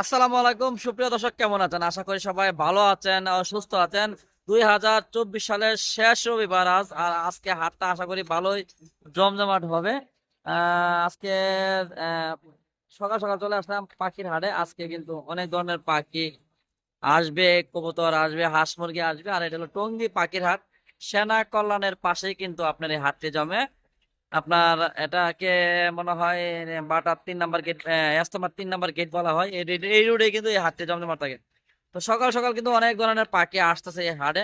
আসসালামু আলাইকুম। সুপ্রিয় দর্শক, কেমন আছেন? আশা করি সবাই ভালো আছেন সুস্থ আছেন। দুই হাজার চব্বিশ সালের শেষ রবিবার আজ, আর আজকে হাটটা আশা করি ভালোই জমজমাট হবে। আজকে সকাল সকাল চলে আসলাম পাখির হাটে। আজকে কিন্তু অনেক ধরনের পাখি আসবে, কবুতর আসবে, হাঁস মুরগি আসবে, আর এটা হলো টঙ্গি পাখির হাট। সেনা কল্যাণের পাশেই কিন্তু আপনার এই হাটটি জমে। আপনার এটাকে মনে হয় বাটার তিন নাম্বার গেট এস্তমার তিন নাম্বার গেট বলা হয়। এই রোডে- এই রোডে কিন্তু এই হাটটি জমজমাট থাকে। তো সকাল সকাল কিন্তু অনেক ধরনের পাখি আসতেছে এই হাটে।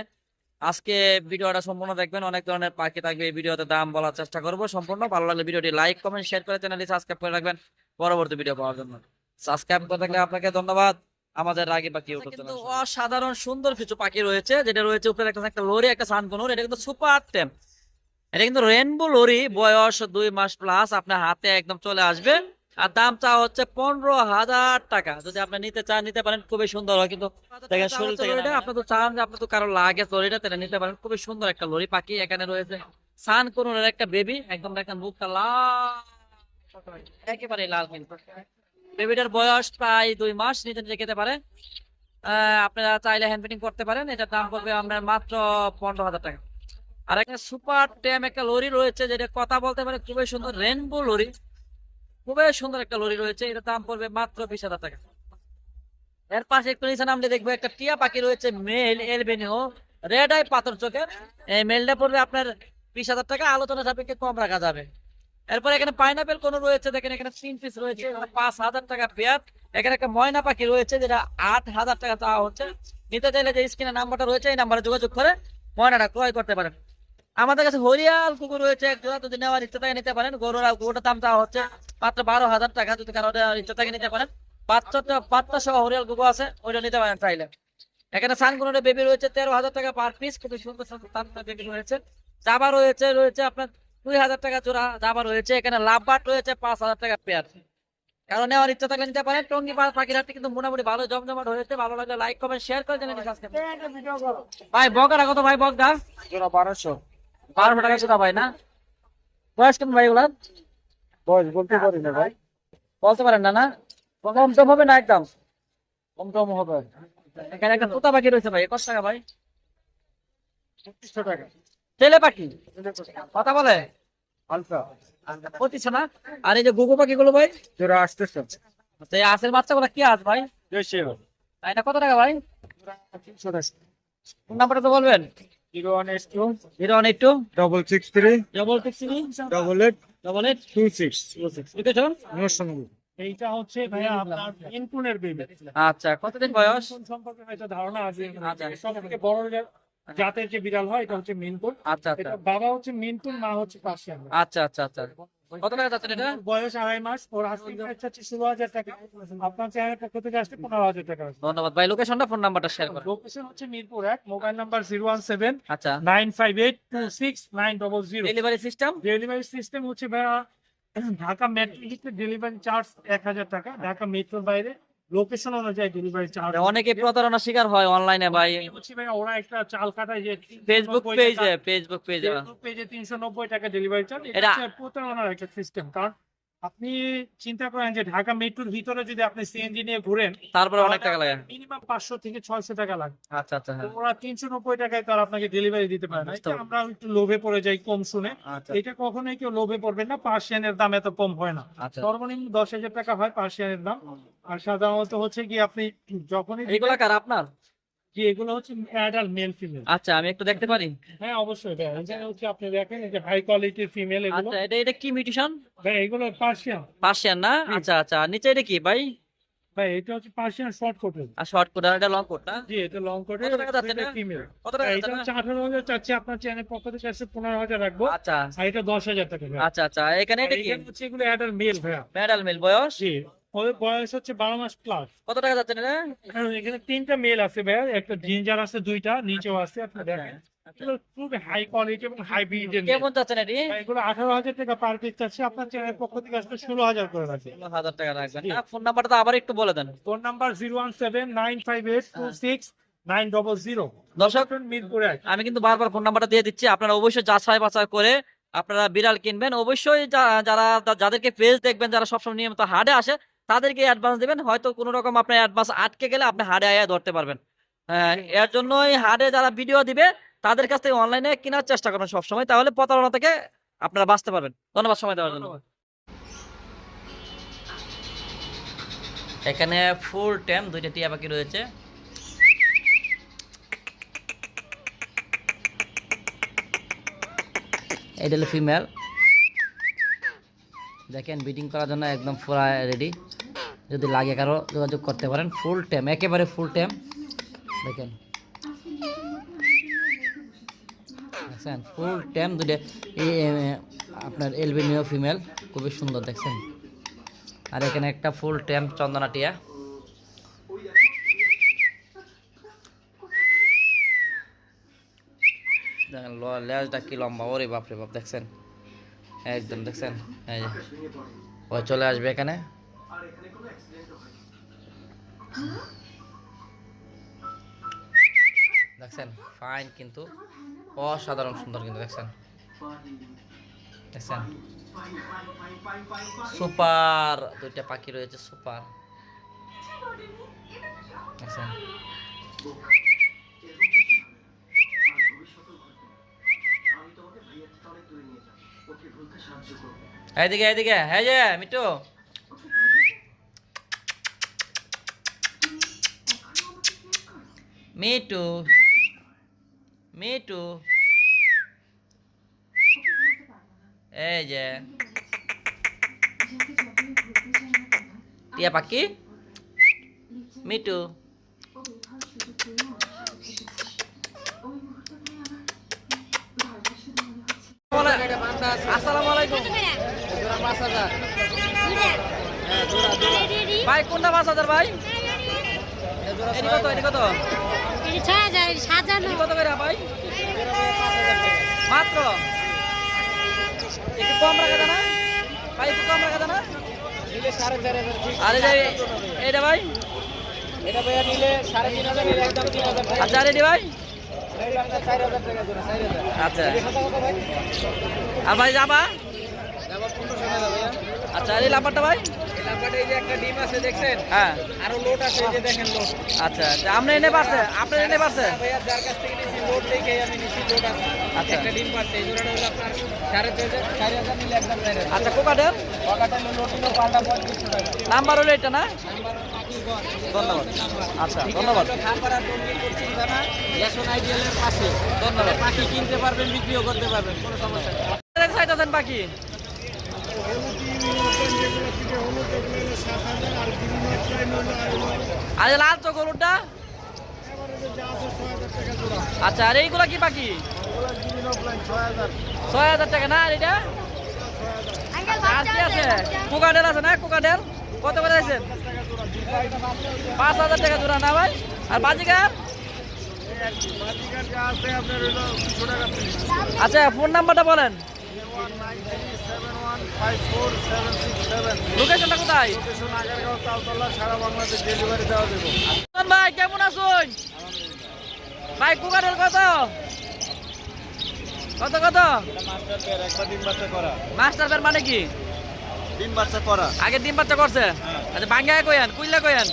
আজকে ভিডিওটা সম্পূর্ণ দেখবেন অনেক ধরনের পাখি থাকবে। এই ভিডিওতে দাম বলার চেষ্টা করব সম্পূর্ণ। ভালো লাগলে ভিডিওটি লাইক কমেন্ট শেয়ার করে চ্যানেলটি সাবস্ক্রাইব করে রাখবেন। পরবর্তী ভিডিও পাওয়ার জন্য। সাবস্ক্রাইব করে থাকলে আপনাকে ধন্যবাদ। আমাদের রাগি পাখি কিন্তু অসাধারণ সুন্দর কিছু পাখি রয়েছে যেটা রয়েছে উপরে একটা একটা লরি একটা সানকনুর এটা কিন্তু সুপার টেম এটা কিন্তু রেনবো লরি বয়স দুই মাস প্লাস আপনার হাতে একদম চলে আসবে। আর দাম চা হচ্ছে পনেরো হাজার টাকা। যদি আপনি নিতে চান নিতে পারেন খুবই সুন্দর হয়। কিন্তু দেখেন শরীর থেকে আপনি তো চান যে আপনি তো কারও লাগে লরিটা তাহলে নিতে পারেন খুবই সুন্দর একটা লরি পাখি এখানে রয়েছে। সান কোনের একটা বেবি একদম দেখেন মুখটা লাল। একেবারে লাল কিন্তু। বেবিটার বয়স প্রায় দুই মাস নিচে নিচে খেতে পারে। আহ, আপনারা চাইলে হ্যান্ড পেন্টিং করতে পারেন। এটার দাম পড়বে আপনার মাত্র পনেরো হাজার টাকা। আর একটা সুপার ট্যাম একটা লরি রয়েছে, যেটা কথা বলতে পারে খুবই সুন্দর রেনবো লরি। খুবই সুন্দর একটা লরি রয়েছে, এটার দাম পড়বে মাত্র বিশ হাজার টাকা। এর পাশে একটু নিচে নামলে দেখব, একটা টিয়া পাখি রয়েছে, মেল এলবেনিও রেড আই পাথর চোখের। এই মেলটা পড়বে আপনার বিশ হাজার টাকা, আলোচনা সাপেক্ষে কম রাখা যাবে। এরপর এখানে পাইনাপেল কোন রয়েছে, দেখেন এখানে তিন পিস রয়েছে পাঁচ হাজার টাকা পেয়ার। এখানে একটা ময়না পাখি রয়েছে, যেটা আট হাজার টাকা চাওয়া হচ্ছে। নিতে চাইলে যে স্ক্রিনের নাম্বারটা রয়েছে, এই নাম্বারে যোগাযোগ করে ময়নাটা ক্রয় করতে পারেন। আমাদের কাছে হরিয়াল কুকুর রয়েছে এক জোড়া যদি নেওয়ার ইচ্ছা থাকে নিতে পারেন। গরুর আর কুকুরটার দাম চাওয়া হচ্ছে মাত্র বারো হাজার টাকা যদি কারও ইচ্ছা থাকে নিতে পারেন। বাচ্চাটা বাচ্চা সহ হরিয়াল কুকুর আছে ওইটা নিতে পারেন চাইলে। এখানে সানগুনের বেবি রয়েছে তেরো হাজার টাকা পার পিস খুবই সুন্দর সুন্দর বেবি রয়েছে। জাবা রয়েছে রয়েছে আপনার দুই হাজার টাকা জোড়া জাবা রয়েছে। এখানে লাভবাট রয়েছে পাঁচ হাজার টাকা পেয়ার কারণ নেওয়ার ইচ্ছা থাকলে নিতে পারেন। টঙ্গি পা- পাখির হাটটি কিন্তু মোটামুটি ভালো জমজমাট হয়েছে। ভালো লাগলে লাইক কমেন্ট শেয়ার করে দেবেন ভাই বগাটা কত ভাই বগদা জোড়া বারোশো। বারোশো টাকা জোড়া ভাই না? বয়স কেমন ভাই ওগুলা বয়স বলতে পারি না ভাই। বলতে পারেন না না? কম টম হবে না একদম? কম টম হবে। এখানে একটা তোতা পাখি রয়েছে ভাই কত টাকা ভাই? পঁচিশশো টাকা। ছেলে পাখি? কথা বলে? পঁচিশশো না? আর এই যে গুগু পাখি গুলো ভাই? জোড়া আসতেছে তো এই আশের বাচ্চা গুলা কি আস ভাই? দেড়শো এটা কত টাকা ভাই? তিনশো টাকা কোন নাম্বারটা তো বলবেন? Zero one eight two zero one eight two double six three double six three double eight double eight two six two six Narsingdi এইটা হচ্ছে ভাইয়া আপনার ইনপুনের বেবি আচ্ছা কতদিন বয়স সম্পর্কে হয়তো ধারণা আছে আচ্ছা। সব থেকে বড় জাতের যে বিড়াল হয় এটা হচ্ছে মিনপুর আচ্ছা আচ্ছা। বাবা হচ্ছে মিনপুর মা হচ্ছে পার্সিয়ান আচ্ছা আচ্ছা আচ্ছা। কত টাকা যাচ্ছে এটা? বয়স আড়াই মাস ওর চাচ্ছি ষোলো হাজার টাকা। আপনার চ্যানেলের পক্ষ থেকে আসলে পনেরো হাজার টাকা। ধন্যবাদ। ভাই লোকেশনটা ফোন নাম্বারটা শেয়ার করেন লোকেশন হচ্ছে মিরপুর এক mobile number zero one seven আচ্ছা। Nine five eight two six nine double zero. Delivery system delivery system হচ্ছে ভাইয়া ঢাকা মেট্রো ডেলিভারি চার্জ এক হাজার টাকা। ঢাকা মেট্রোর বাইরে। লোকেশন অনুযায়ী ডেলিভারি চার্জ অনেকে প্রতারণা শিকার হয় অনলাইনে ভাই। বলছি ভাই ওরা একটা চাল কাটায় যে ফেসবুক পেজে ফেসবুক পেজে ফেসবুক পেজে তিনশো নব্বই টাকা ডেলিভারি চার্জ এটা প্রতারণার একটা সিস্টেম কারণ আপনি চিন্তা করেন যে ঢাকা মেট্রোর ভিতরে যদি আপনি সিএনজি নিয়ে ঘুরেন তারপরে অনেক টাকা লাগে। মিনিমাম পাঁচশো থেকে ছয়শো টাকা লাগে। আচ্ছা আচ্ছা হ্যাঁ। ওরা তিনশো নব্বই টাকায় তো আপনাকে ডেলিভারি দিতে পারে না। আমরা একটু লোভে পড়ে যাই কম শুনে। আচ্ছা। এটা কখনোই কেউ লোভে পড়বেন না। পার্সিয়ানের দাম এত কম হয় না। আচ্ছা। সর্বনিম্ন দশ হাজার টাকা হয় পার্সিয়ানের দাম। আর সাধারণত হচ্ছে কি আপনি যখনই এইগুলা কার আপনার? যে এগুলো হচ্ছে অ্যাডাল্ট মেল ফিমেল আচ্ছা আমি একটু দেখতে পারি? হ্যাঁ অবশ্যই ভাই। এখানে হচ্ছে আপনি দেখেন এই যে হাই কোয়ালিটির ফিমেল এগুলো। আচ্ছা এটা এটা কি মিউটেশন ভাই এগুলো পার্সিয়ান পার্সিয়ান না? আচ্ছা আচ্ছা। নিচে এটা কি ভাই? ভাই এটা হচ্ছে পার্সিয়ান শর্ট কোটের আর শর্ট কোট আর এটা লং কোট না? জি এটা লং কোটের কত টাকা যাচ্ছে এটা? ফিমেল কত টাকা এটা যাচ্ছে হচ্ছে আঠারো হাজার চাচ্ছি আপনার চ্যানেল পক্ষ থেকে পনেরো হাজার রাখব। আচ্ছা। আর এটা দশ হাজার টাকা আচ্ছা আচ্ছা। এখানে এটা কি? এখানে হচ্ছে এগুলো অ্যাডাল্ট মেল ভাইয়া। মেডাল মিল বয়স? জি। ওদের বয়স হচ্ছে বারো মাস প্লাস কত টাকা যাচ্ছে এটা এখানে তিনটা মেল আছে ভাইয়া একটা জিঞ্জার আছে দুইটা নিচেও আছে আপনি দেখেন। এগুলো হাই কোয়ালিটি এবং হাই ব্রিডের কেমন যাচ্ছেন এটি? এগুলো আঠারো হাজার টাকা পার পিস চাচ্ছে আপনার চ্যানেল পক্ষ থেকে আসলে ষোলো হাজার করে রাখবে। ষোলো হাজার টাকা রাখবেন ফোন নাম্বারটা আবার একটু বলে দেন। Phone number zero one seven nine five eight two six nine double zero দর্শক মিরপুরে এক আমি কিন্তু বারবার ফোন নাম্বারটা দিয়ে দিচ্ছি। আপনারা অবশ্যই যাচাই বাছাই করে আপনারা বিড়াল কিনবেন। অবশ্যই যারা যাদেরকে পেজ দেখবেন যারা সবসময় নিয়মিত হাটে আসে তাদেরকে অ্যাডভান্স দিবেন। হয়তো কোনো রকম আপনার অ্যাডভান্স আটকে গেলে আপনি হাড়ে আয়া ধরতে পারবেন। হ্যাঁ, এর জন্যই হাড়ে যারা ভিডিও দিবে তাদের কাছ থেকে অনলাইনে কেনার চেষ্টা করবেন সবসময়। তাহলে প্রতারণা থেকে আপনারা বাঁচতে পারবেন। ধন্যবাদ সময় দেওয়ার জন্য। এখানে ফুল টাইম দুইটা টিয়া পাখি রয়েছে। এটা হলো ফিমেল দেখেন বিটিং করার জন্য একদম পুরা রেডি যদি লাগে কারও যোগাযোগ করতে পারেন ফুল টাইম একেবারে ফুল টাইম দেখেন। দেখছেন? ফুল টাইম দুটো আপনার এলবিনিও ফিমেল খুবই সুন্দর, দেখছেন? আর এখানে একটা ফুল টাইম চন্দনা টিয়া। দেখেন লেজটা কি লম্বা, ওরে বাপরে বাপ, দেখছেন? একদম, দেখছেন? ও চলে আসবে এখানে। দেখছেন ফাইন কিন্তু অসাধারণ সুন্দর কিন্তু, দেখছেন? দেখছেন? সুপার! দুইটা পাখি রয়েছে, সুপার। দেখছেন? এইদিকে এইদিকে হ্যাঁ যে মিটু মিটু মিটু এই যে টিয়া পাখি মিটু আসসালামু আলাইকুম ভাই কোনটা পাঁচ হাজার ভাই এটি কত এটি কত ছয় হাজার সাজানো এটি কত করে ভাই? মাত্র? একটু কম রাখা যায় না? ভাই একটু কম রাখা না? আরে ভাই। এটা নিলে সাড়ে তিন হাজার এর একদম তিন হাজার আচ্ছা রেডি ভাই? আচ্ছা। আর ভাই যাবা? আচ্ছা এই লাম্বারটা ভাই? এই এই যে একটা ডিম আছে দেখছেন? হ্যাঁ। আরও লোড আছে এই যে দেখেন লোড আচ্ছা আচ্ছা আপনি এনে পারছে? আপনি এনে পারছে? ভাইয়া যার কাছ থেকে নিয়েছি লোড দেখে আমি নিয়েছি লোড আছে। আচ্ছা। একটা ডিম এই জোড়াটা হলো আপনার একদম আচ্ছা কোকাটের হলো পাল্টা টাকা। নাম্বার হলো এটা না? নাম্বার ধন্যবাদ। আচ্ছা ধন্যবাদ। টঙ্গী রেশন পাশে। পাখি কিনতে পারবেন বিক্রিও করতে পারবেন কোনো সমস্যা নেই। বাকি আর লাল হলুদটা আচ্ছা আর এইগুলা কি বাকি ছয় হাজার টাকা না আর এটা? আর কি আছে? আছে না পাঁচ হাজার টাকা না ভাই? আর আচ্ছা ফোন নাম্বারটা বলেন। লোকেশনটা কোথায়? রতন ভাই কেমন আছেন? ভাই কোকাডেল কত? কত কত? মাস্টার মানে কি? ডিম বাচ্চা করা। আগে ডিম বাচ্চা করছে? আচ্ছা বাঙ্গা কইয়ান কুইলা কইয়ান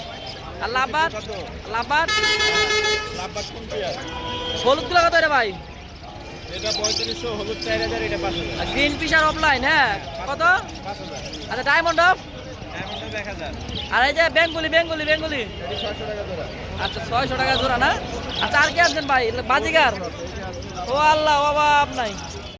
আর লাভবাদ লাভবাদ আছে হলুদগুলা কত রে ভাই? এটা হলুদ এটা আর গ্রিন আর অফলাইন হ্যাঁ? কত? আচ্ছা ডায়মন্ড অফ আর এই যে বেঙ্গলি বেঙ্গলি বেঙ্গলি। আচ্ছা ছয়শো টাকা জোড়া না? আচ্ছা আর কি আছেন ভাই? বাজিগার? ও আল্লাহ অভাব নাই।